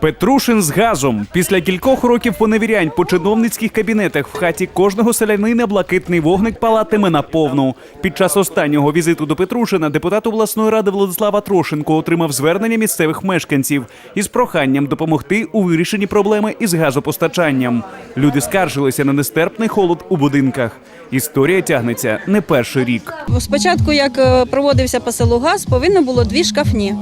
Петрушин з газом. Після кількох років поневірянь по чиновницьких кабінетах в хаті кожного селянина блакитний вогник палатиме наповну. Під час останнього візиту до Петрушина депутат обласної ради Владислава Трошенко отримав звернення місцевих мешканців із проханням допомогти у вирішенні проблеми із газопостачанням. Люди скаржилися на нестерпний холод у будинках. Історія тягнеться не перший рік. Спочатку, як е, проводився по селу газ, повинно було дві шкафні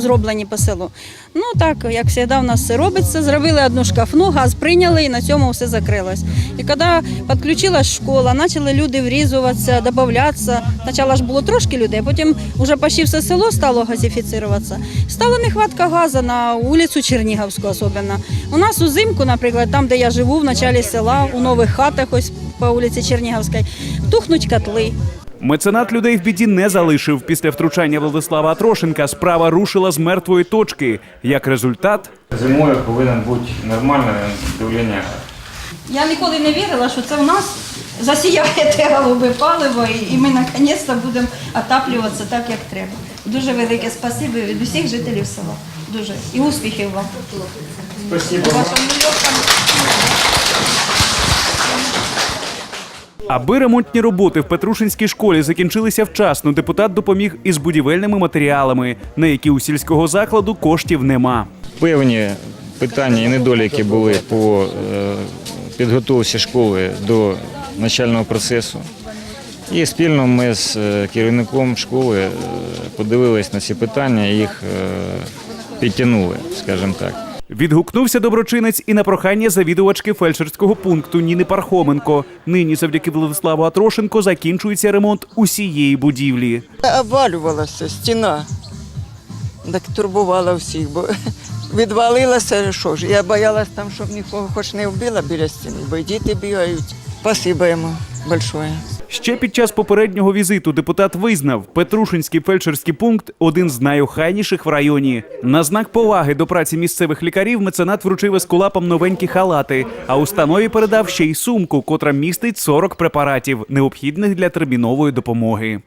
зроблені по селу. Ну так, як завжди, у нас все робиться. Зробили одну шкафну, газ прийняли і на цьому все закрилось. І коли підключилась школа, почали люди врізуватися, додатися. Спочатку ж було трошки людей, потім вже почти все село стало газифіцируватися. Стала нехватка газу на вулицю Чернігівську особливо. У нас узимку, наприклад, там, де я живу, в началі села, у нових хатах, ось по вулиці Чернігівській, тухнуть котли. Меценат людей в біді не залишив. Після втручання Владислава Трошенка справа рушила з мертвої точки. Як результат, Зимою повинен бути нормальне давлення. Я ніколи не вірила, що це у нас засіяє те голубе паливо, і- ми наконець-то будемо отаплюватися так, як треба. Дуже велике спасибі від усіх жителів села. Дуже. І успіхів вам. Спасибо. Аби ремонтні роботи в Петрушинській школі закінчилися вчасно, депутат допоміг із будівельними матеріалами, на які у сільського закладу коштів нема. Певні питання і недоліки були по е, підготовці школи до навчального процесу. І спільно ми з е, керівником школи е, подивились на ці питання їх підтягнули, скажімо так. Відгукнувся доброчинець і на прохання завідувачки фельдшерського пункту Ніни Пархоменко. Нині, завдяки Владиславу Атрошенко, закінчується ремонт усієї будівлі. Обвалювалася стіна. Так турбувала всіх, бо відвалилася, що ж, я боялась там, щоб нікого хоч не вбила біля стіни, бо діти бігають. Спасибо йому большое. Ще під час попереднього візиту депутат визнав, Петрушинський фельдшерський пункт один з найохайніших в районі. На знак поваги до праці місцевих лікарів меценат вручив ескулапам новенькі халати, а установі передав ще й сумку, котра містить 40 препаратів, необхідних для термінової допомоги.